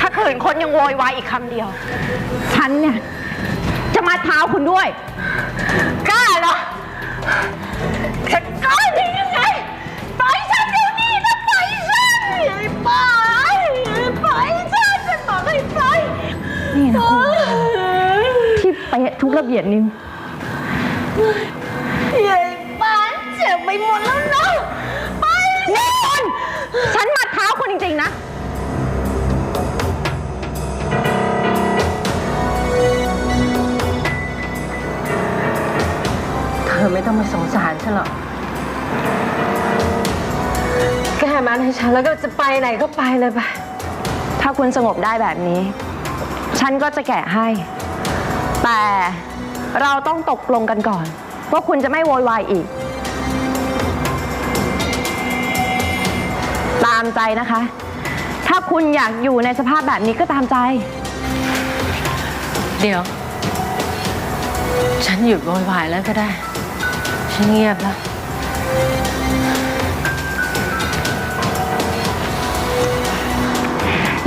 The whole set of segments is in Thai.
ถ้าขืนคนยังโวยวายอีกคำเดียว ฉันเนี่ย จะมาเท้าคุณด้วย กล้าเหรอฉันกล้าได้ยังไงปล่อยฉันเดี๋ยวนี้นะปล่อยฉันไอ้ป้าปล่อยฉันฉันบอกให้ปล่อยนี่นะคุณที่เป๊ะทุกระเบียดนิ้วไอ้ป้าเจ็บไปหมดแล้วนะไปนี่คุณฉัน อไม่ต้องมาสงสารฉันหรอก แกมันให้ฉันแล้วก็จะไปไหนก็ไปเลยไป ถ้าคุณสงบได้แบบนี้ ฉันก็จะแกะให้ แต่เราต้องตกลงกันก่อน ว่าคุณจะไม่โวยวายอีก ตามใจนะคะ ถ้าคุณอยากอยู่ในสภาพแบบนี้ก็ตามใจ เดี๋ยว ฉันหยุดโวยวายแล้วก็ได้ฉัน เงียบแล้ว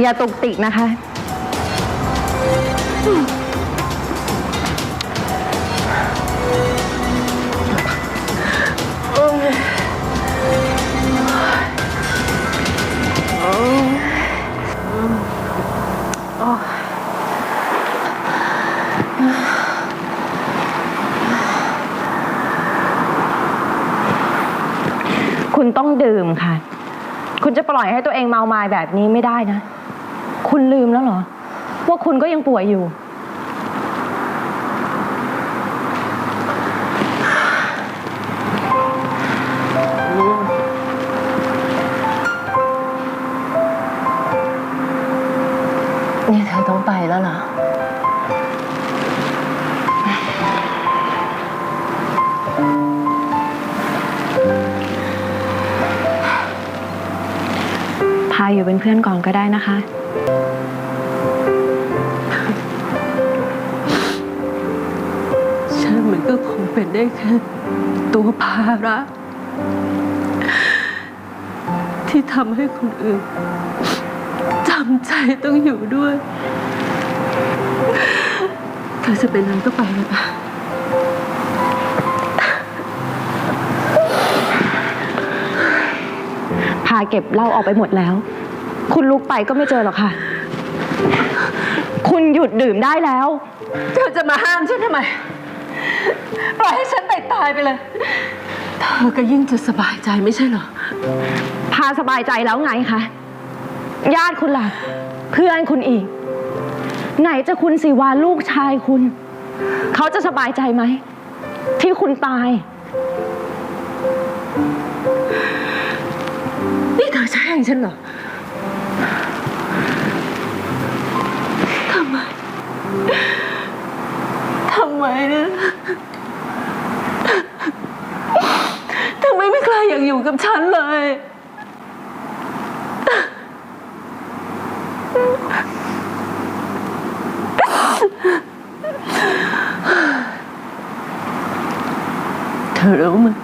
อย่าตกติกนะคะ คุณต้องดื่มค่ะ คุณจะปล่อยให้ตัวเองเมามายแบบนี้ไม่ได้นะ คุณลืมแล้วเหรอ ว่าคุณก็ยังป่วยอยู่ นี่เธอต้องไปแล้วเหรอาอยู่เป็นเพื่อนก่อนก็ได้นะคะ ฉันมันก็คงเป็นได้แค่ตัวภาระ ที่ทำให้คนอื่นจำใจต้องอยู่ด้วย เธอจะเป็นอะไรก็ไปเลยปะาเก็บเหล้าออกไปหมดแล้ว คุณลุกไปก็ไม่เจอหรอกค่ะ คุณหยุดดื่มได้แล้ว เธอจะมาห้ามฉันทำไม ปล่อยให้ฉันตายตายๆไปเลย เธอก็ยิ่งจะสบายใจไม่ใช่เหรอ พาสบายใจแล้วไงคะ ญาติคุณล่ะ เพื่อนคุณอีก ไหนจะคุณสิวาลูกชายคุณ เขาจะสบายใจไหม ที่คุณตาย แช่งฉันเหรอทำไมทำไมนะทำไมไม่ใครอยากอยู่กับฉันเลยเธอรู้มั้ย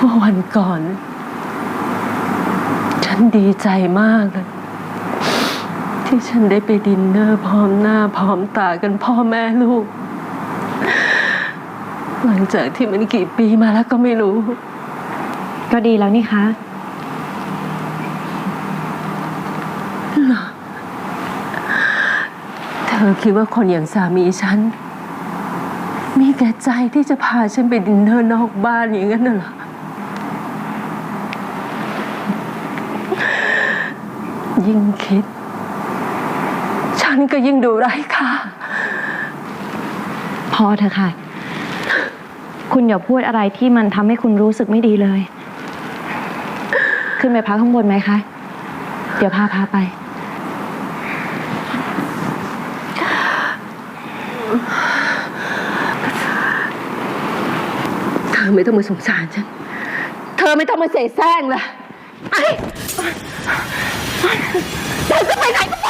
ว่าวันก่อน ฉันดีใจมากเลย ที่ฉันได้ไปดินเนอร์พร้อมหน้าพร้อมตากันพ่อแม่ลูก หลังจากที่มันกี่ปีมาแล้วก็ไม่รู้ ก็ดีแล้วนี่คะเธอคิดว่าคนอย่างสามีฉัน มีแก่ใจที่จะพาฉันไปดินเนอร์นอกบ้านอย่างนั้นน่ะเหรอ ยิ่งคิด ฉันก็ยิ่งดูไร้ค่าพอเถอะค่ะ คุณอย่าพูดอะไรที่มันทำให้คุณรู้สึกไม่ดีเลย ขึ้นไปพักข้างบนไหมคะ เดี๋ยวพาพาไป เธอไม่ต้องมาสงสารฉัน เธอไม่ต้องมาเสแสร้งละไอ้ เธอจะไปไหนก็ไป